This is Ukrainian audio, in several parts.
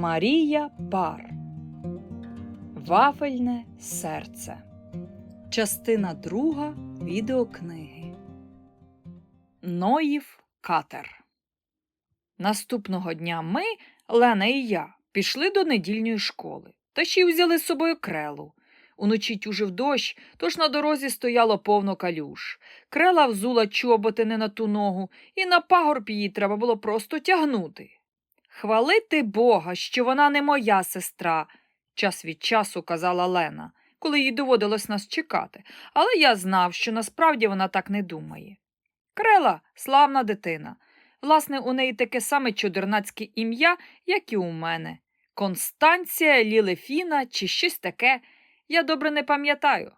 Марія Бар Вафельне серце. Частина друга відеокниги. Ноїв катер. Наступного дня ми, Лена і я, пішли до недільної школи та ще й взяли з собою крелу. Уночі тюжив дощ, тож на дорозі стояло повно калюш. Крела взула чоботи не на ту ногу, і на пагорб її треба було просто тягнути. Хвалити Бога, що вона не моя сестра, час від часу казала Лена, коли їй доводилось нас чекати, але я знав, що насправді вона так не думає. Крела славна дитина. Власне, у неї таке саме чудернацьке ім'я, як і у мене. Констанція, Лілефіна чи щось таке, я добре не пам'ятаю.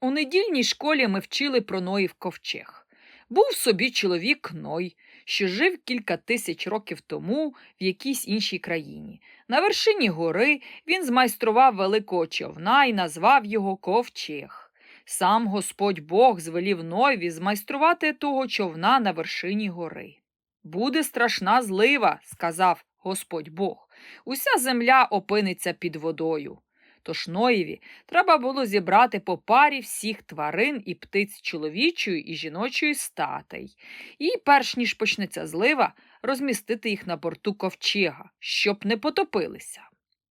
У недільній школі ми вчили про Ноїв ковчег. Був собі чоловік Ной, що жив кілька тисяч років тому в якійсь іншій країні. На вершині гори він змайстрував великого човна і назвав його ковчег. Сам Господь Бог звелів Ноєві змайструвати того човна на вершині гори. Буде страшна злива, сказав Господь Бог. Уся земля опиниться під водою. Тож Ноєві треба було зібрати по парі всіх тварин і птиць чоловічої і жіночої статей, і, перш ніж почнеться злива, розмістити їх на борту ковчега, щоб не потопилися.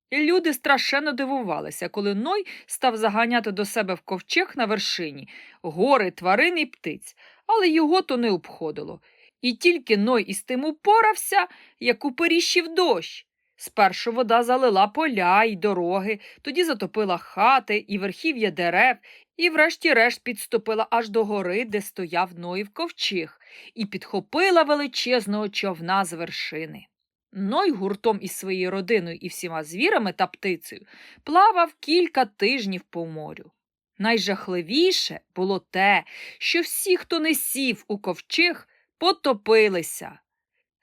І люди страшенно дивувалися, коли Ной став заганяти до себе в ковчег на вершині гори, тварин і птиць, але його то не обходило. І тільки Ной із тим упорався, як уперіщив дощ. Спершу вода залила поля й дороги, тоді затопила хати і верхів'я дерев, і врешті-решт підступила аж до гори, де стояв Ноїв ковчег, і підхопила величезного човна з вершини. Ной гуртом із своєю родиною і всіма звірами та птицею плавав кілька тижнів по морю. Найжахливіше було те, що всі, хто не сів у ковчег, потопилися.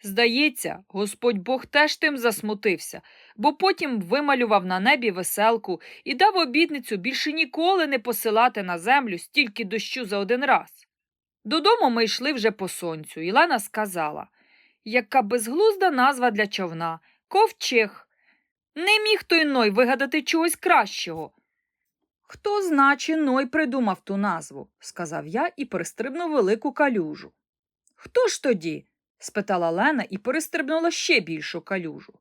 Здається, Господь Бог теж тим засмутився, бо потім вималював на небі веселку і дав обітницю більше ніколи не посилати на землю стільки дощу за один раз. Додому ми йшли вже по сонцю, і Лена сказала яка безглузда назва для човна ковчег. Не міг той Ной вигадати чогось кращого. Хто, значе, Ной придумав ту назву, сказав я і перестрибнув велику калюжу. Хто ж тоді? Спитала Лена і перестрибнула ще більшу калюжу.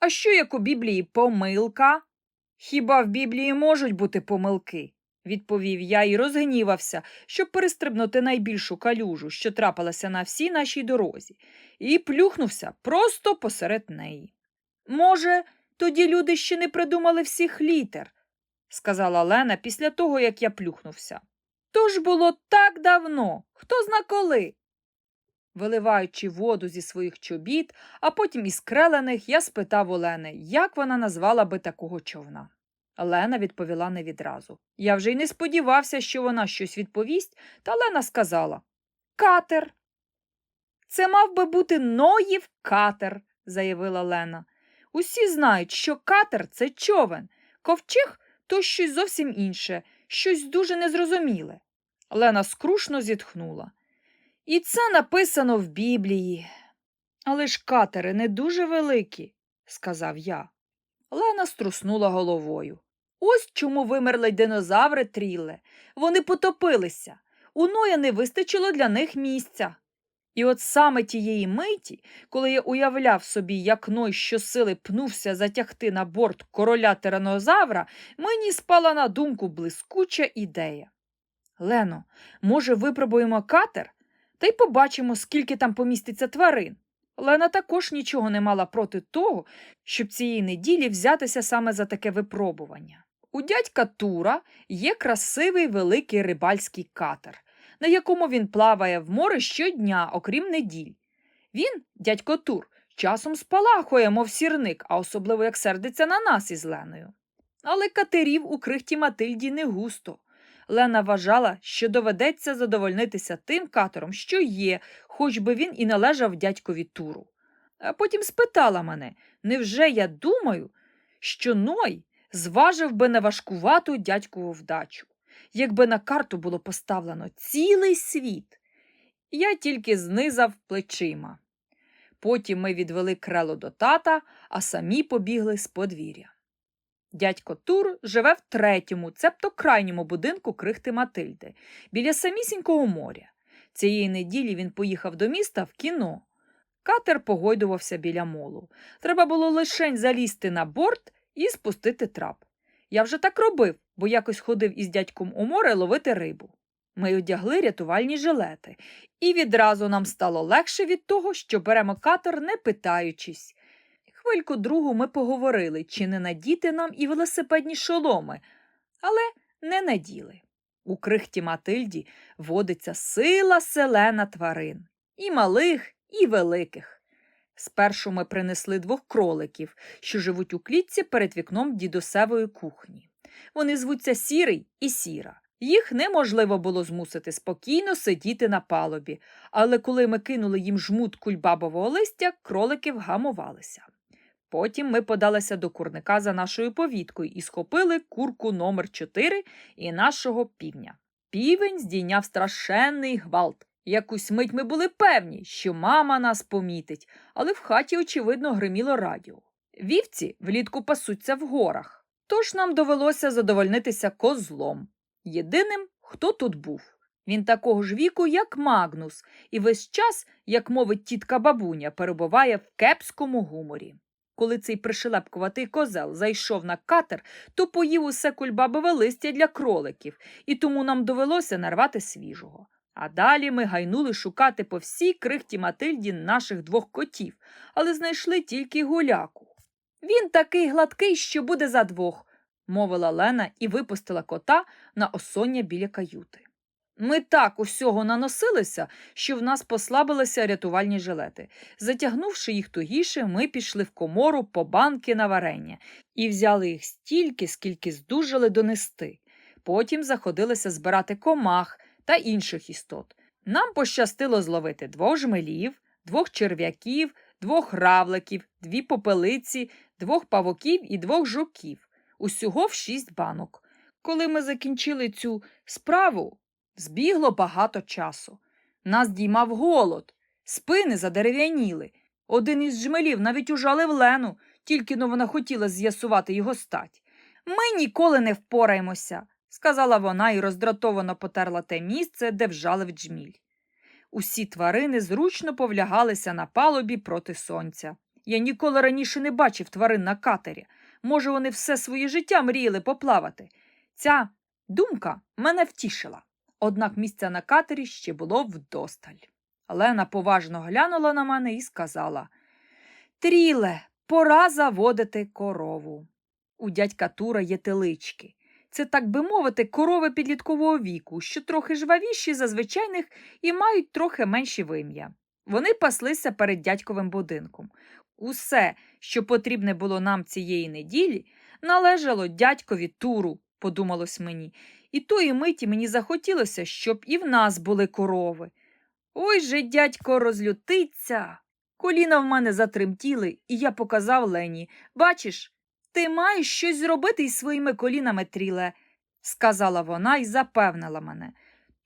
А що як у Біблії помилка? Хіба в Біблії можуть бути помилки? відповів я і розгнівався, щоб перестрибнути найбільшу калюжу, що трапилася на всій нашій дорозі, і плюхнувся просто посеред неї. Може, тоді люди ще не придумали всіх літер, сказала Лена після того, як я плюхнувся. То ж було так давно, хто зна коли. Виливаючи воду зі своїх чобіт, а потім із крелених, я спитав Олени, як вона назвала би такого човна. Лена відповіла не відразу. Я вже й не сподівався, що вона щось відповість, та Лена сказала Катер. Це мав би бути Ноїв катер, заявила Лена. Усі знають, що катер це човен, ковчег то щось зовсім інше, щось дуже незрозуміле. Лена скрушно зітхнула. І це написано в Біблії. Але ж катери не дуже великі, сказав я. Лена струснула головою. Ось чому вимерли динозаври тріле. Вони потопилися. У Ноя не вистачило для них місця. І от саме тієї миті, коли я уявляв собі, як Ной щосили пнувся затягти на борт короля тиранозавра, мені спала на думку блискуча ідея. Лено, може, випробуємо катер та й побачимо, скільки там поміститься тварин. Лена також нічого не мала проти того, щоб цієї неділі взятися саме за таке випробування. У дядька Тура є красивий великий рибальський катер, на якому він плаває в море щодня, окрім неділь. Він, дядько Тур, часом спалахує, мов сірник, а особливо як сердиться на нас із Леною. Але катерів у крихті Матильді не густо. Лена вважала, що доведеться задовольнитися тим катером, що є, хоч би він і належав дядькові Туру. А потім спитала мене, невже я думаю, що Ной зважив би на важкувату дядькову вдачу, якби на карту було поставлено цілий світ. Я тільки знизав плечима. Потім ми відвели крело до тата, а самі побігли з подвір'я. Дядько Тур живе в третьому, цебто крайньому будинку крихти Матильди, біля самісінького моря. Цієї неділі він поїхав до міста в кіно. Катер погойдувався біля молу. Треба було лишень залізти на борт і спустити трап. Я вже так робив, бо якось ходив із дядьком у море ловити рибу. Ми одягли рятувальні жилети, і відразу нам стало легше від того, що беремо катер, не питаючись. Хвильку другу ми поговорили, чи не надіти нам і велосипедні шоломи, але не наділи. У крихті Матильді водиться сила селена тварин, і малих, і великих. Спершу ми принесли двох кроликів, що живуть у клітці перед вікном дідусевої кухні. Вони звуться Сірий і Сіра. Їх неможливо було змусити спокійно сидіти на палубі, але коли ми кинули їм жмут кульбабового листя, кролики вгамувалися. Потім ми подалися до курника за нашою повідкою і схопили курку номер 4 і нашого півня. Півень здійняв страшенний гвалт. Якусь мить ми були певні, що мама нас помітить, але в хаті, очевидно, гриміло радіо. Вівці влітку пасуться в горах, тож нам довелося задовольнитися козлом. Єдиним, хто тут був. Він такого ж віку, як Магнус, і весь час, як мовить тітка бабуня, перебуває в кепському гуморі. Коли цей пришелепкуватий козел зайшов на катер, то поїв усе кульбабове листя для кроликів, і тому нам довелося нарвати свіжого. А далі ми гайнули шукати по всій крихті Матильді наших двох котів, але знайшли тільки гуляку. Він такий гладкий, що буде за двох, мовила Лена і випустила кота на осоння біля каюти. Ми так усього наносилися, що в нас послабилися рятувальні жилети. Затягнувши їх тугіше, ми пішли в комору по банки на варення і взяли їх стільки, скільки здужали донести. Потім заходилися збирати комах та інших істот. Нам пощастило зловити двох жмелів, двох черв'яків, двох равликів, дві попелиці, двох павуків і двох жуків. Усього в шість банок. Коли ми закінчили цю справу, збігло багато часу. Нас діймав голод, спини задерев'яніли. Один із жмелів навіть ужалив Лену, тільки но вона хотіла з'ясувати його стать. Ми ніколи не впораємося, сказала вона і роздратовано потерла те місце, де вжалив джміль. Усі тварини зручно повлягалися на палубі проти сонця. Я ніколи раніше не бачив тварин на катері. Може, вони все своє життя мріяли поплавати. Ця думка мене втішила. Однак місця на катері ще було вдосталь. Лена поважно глянула на мене і сказала Тріле, пора заводити корову. У дядька Тура є телички. Це, так би мовити, корови підліткового віку, що трохи жвавіші за звичайних і мають трохи менші вим'я. Вони паслися перед дядьковим будинком. Усе, що потрібне було нам цієї неділі, належало дядькові Туру, подумалось мені, і тої миті мені захотілося, щоб і в нас були корови. Ой же дядько розлютиться. Коліна в мене затремтіли, і я показав Лені. Бачиш, ти маєш щось зробити із своїми колінами, тріле, сказала вона і запевнила мене.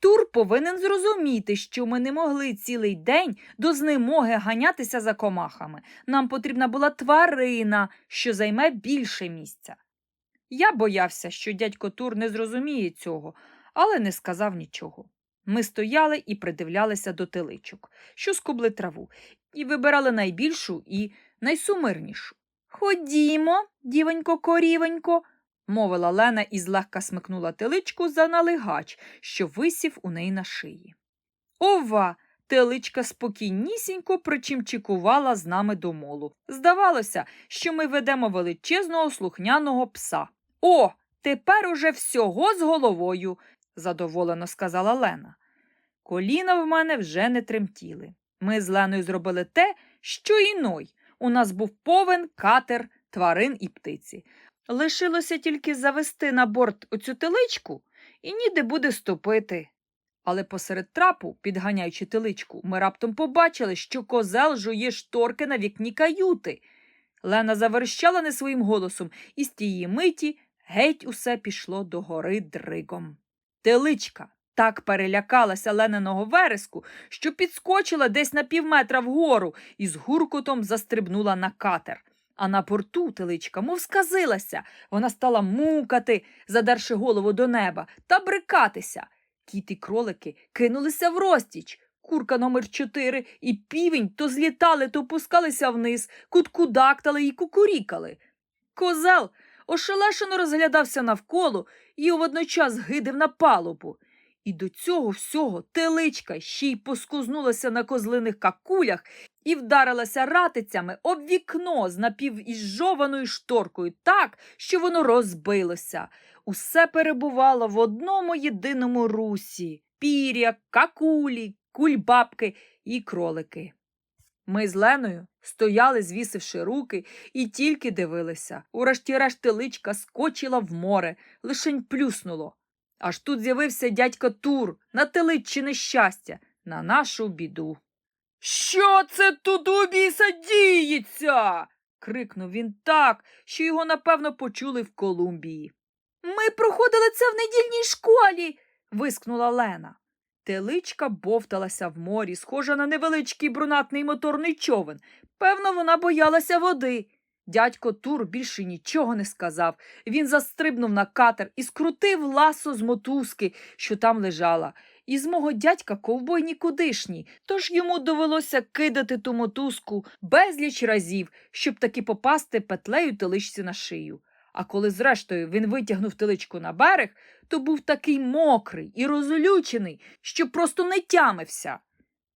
Тур повинен зрозуміти, що ми не могли цілий день до знемоги ганятися за комахами. Нам потрібна була тварина, що займе більше місця. Я боявся, що дядько Тур не зрозуміє цього, але не сказав нічого. Ми стояли і придивлялися до теличок, що скубли траву, і вибирали найбільшу і найсумирнішу. Ходімо, дівонько корівонько, мовила Лена і злегка смикнула теличку за налигач, що висів у неї на шиї. Ова! Теличка спокійнісінько причимчикувала з нами до молу. Здавалося, що ми ведемо величезного слухняного пса. О, тепер уже всього з головою, задоволено сказала Лена. Коліна в мене вже не тремтіли. Ми з Леною зробили те, що і ной. У нас був повен катер тварин і птиці. Лишилося тільки завести на борт оцю теличку і ніде буде ступити. Але посеред трапу, підганяючи теличку, ми раптом побачили, що козел жує шторки на вікні каюти. Лена заверщала не своїм голосом, і з тієї миті геть усе пішло до гори дригом. Теличка, так перелякалася лененого вереску, що підскочила десь на півметра вгору і з гуркотом застрибнула на катер. А на порту теличка, мов сказилася, вона стала мукати, задерши голову до неба, та брикатися. Кіт і кролики кинулися в розтіч. Курка номер чотири і півень то злітали, то пускалися вниз, куткудактали і кукурікали. Козел ошелешено розглядався навколо і водночас гидив на палубу. І до цього всього теличка ще й поскузнулася на козлиних какулях і вдарилася ратицями об вікно з напівіжжованою шторкою так, що воно розбилося. Усе перебувало в одному єдиному русі пір'я, какулі, кульбабки і кролики. Ми з Леною стояли, звісивши руки, і тільки дивилися. Урешті-решт теличка скочила в море, лишень плюснуло. Аж тут з'явився дядько Тур на теличче нещастя, на нашу біду. Що це тут у біса діється? крикнув він так, що його напевно почули в Колумбії. Ми проходили це в недільній школі. вискнула Лена. Теличка бовталася в морі, схожа на невеличкий брунатний моторний човен. Певно, вона боялася води. Дядько Тур більше нічого не сказав. Він застрибнув на катер і скрутив ласо з мотузки, що там лежала. І з мого дядька ковбой нікудишній, тож йому довелося кидати ту мотузку безліч разів, щоб таки попасти петлею теличці на шию. А коли зрештою він витягнув теличку на берег, то був такий мокрий і розлючений, що просто не тямився.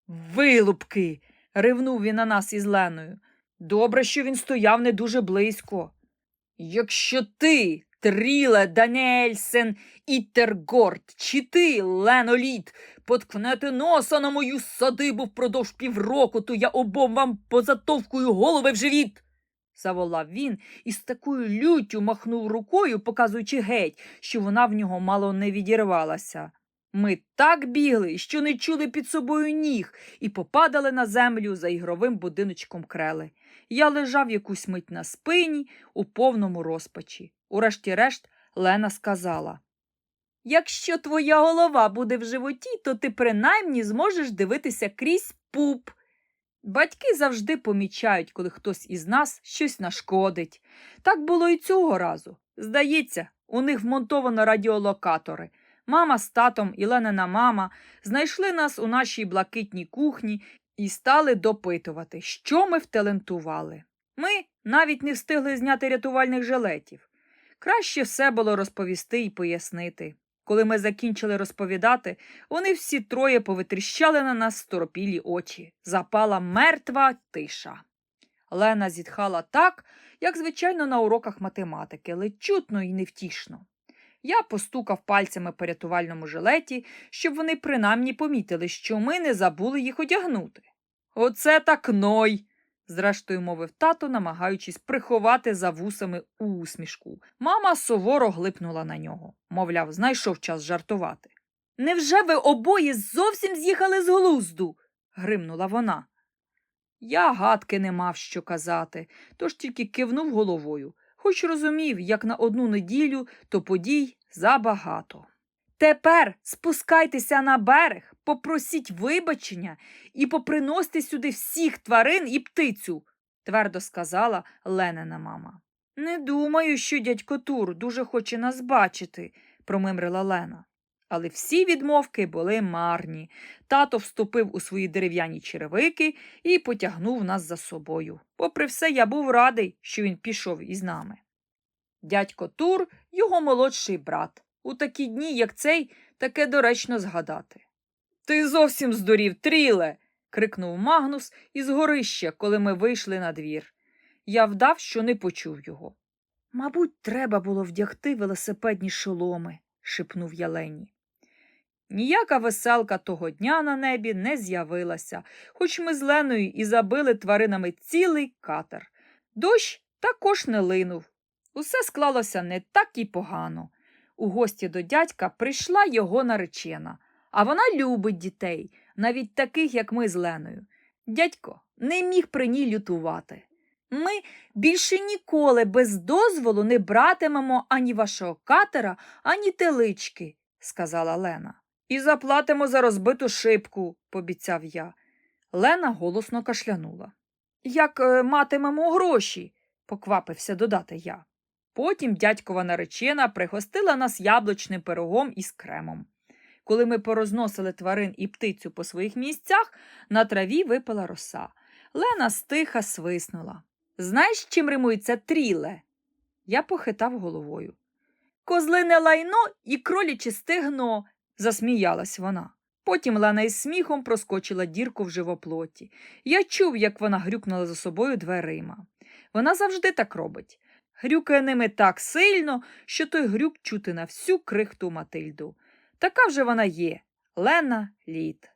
Вилупки. ривнув він на нас із Леною. Добре, що він стояв не дуже близько. Якщо ти, Тріле Даніельсен Іттергорд, чи ти, Леноліт, поткнете носа на мою садибу впродовж півроку, то я обом вам позатовкую голови в живіт. Заволав він і з такою люттю махнув рукою, показуючи геть, що вона в нього мало не відірвалася. Ми так бігли, що не чули під собою ніг, і попадали на землю за ігровим будиночком крели. Я лежав якусь мить на спині у повному розпачі. Урешті-решт Лена сказала Якщо твоя голова буде в животі, то ти принаймні зможеш дивитися крізь пуп. Батьки завжди помічають, коли хтось із нас щось нашкодить. Так було і цього разу. Здається, у них вмонтовано радіолокатори. Мама з татом і Ленина мама знайшли нас у нашій блакитній кухні і стали допитувати, що ми вталентували. Ми навіть не встигли зняти рятувальних жилетів. Краще все було розповісти і пояснити. Коли ми закінчили розповідати, вони всі троє повитріщали на нас сторопілі очі. Запала мертва тиша. Лена зітхала так, як звичайно на уроках математики, але чутно і невтішно. Я постукав пальцями по рятувальному жилеті, щоб вони принаймні помітили, що ми не забули їх одягнути. Оце так ной. Зрештою мовив тато, намагаючись приховати за вусами усмішку. Мама суворо глипнула на нього, мовляв, знайшов час жартувати. Невже ви обоє зовсім з'їхали з глузду? гримнула вона. Я гадки не мав що казати, тож тільки кивнув головою, хоч розумів, як на одну неділю то подій забагато. Тепер спускайтеся на берег, попросіть вибачення і поприносьте сюди всіх тварин і птицю, твердо сказала Ленина мама. Не думаю, що дядько Тур дуже хоче нас бачити, промимрила Лена. Але всі відмовки були марні. Тато вступив у свої дерев'яні черевики і потягнув нас за собою. Попри все, я був радий, що він пішов із нами. Дядько Тур його молодший брат. У такі дні, як цей, таке доречно згадати. Ти зовсім здурів, тріле. крикнув Магнус із горища, коли ми вийшли на двір. Я вдав, що не почув його. Мабуть, треба було вдягти велосипедні шоломи, шепнув я Лені. Ніяка веселка того дня на небі не з'явилася, хоч ми з Леною і забили тваринами цілий катер. Дощ також не линув. Усе склалося не так і погано. У гості до дядька прийшла його наречена, а вона любить дітей, навіть таких, як ми з Леною. Дядько не міг при ній лютувати. Ми більше ніколи без дозволу не братимемо ані вашого катера, ані телички, сказала Лена. І заплатимо за розбиту шибку, пообіцяв я. Лена голосно кашлянула. Як е, матимемо гроші, поквапився додати я. Потім дядькова наречена пригостила нас яблучним пирогом із кремом. Коли ми порозносили тварин і птицю по своїх місцях, на траві випала роса. Лена стиха свиснула. Знаєш, чим римується тріле? Я похитав головою. Козлине лайно і кроліче стегно, засміялась вона. Потім Лена із сміхом проскочила дірку в живоплоті. Я чув, як вона грюкнула за собою дверима. Вона завжди так робить. Грюкає ними так сильно, що той грюк чути на всю крихту Матильду. Така вже вона є Лена Лід.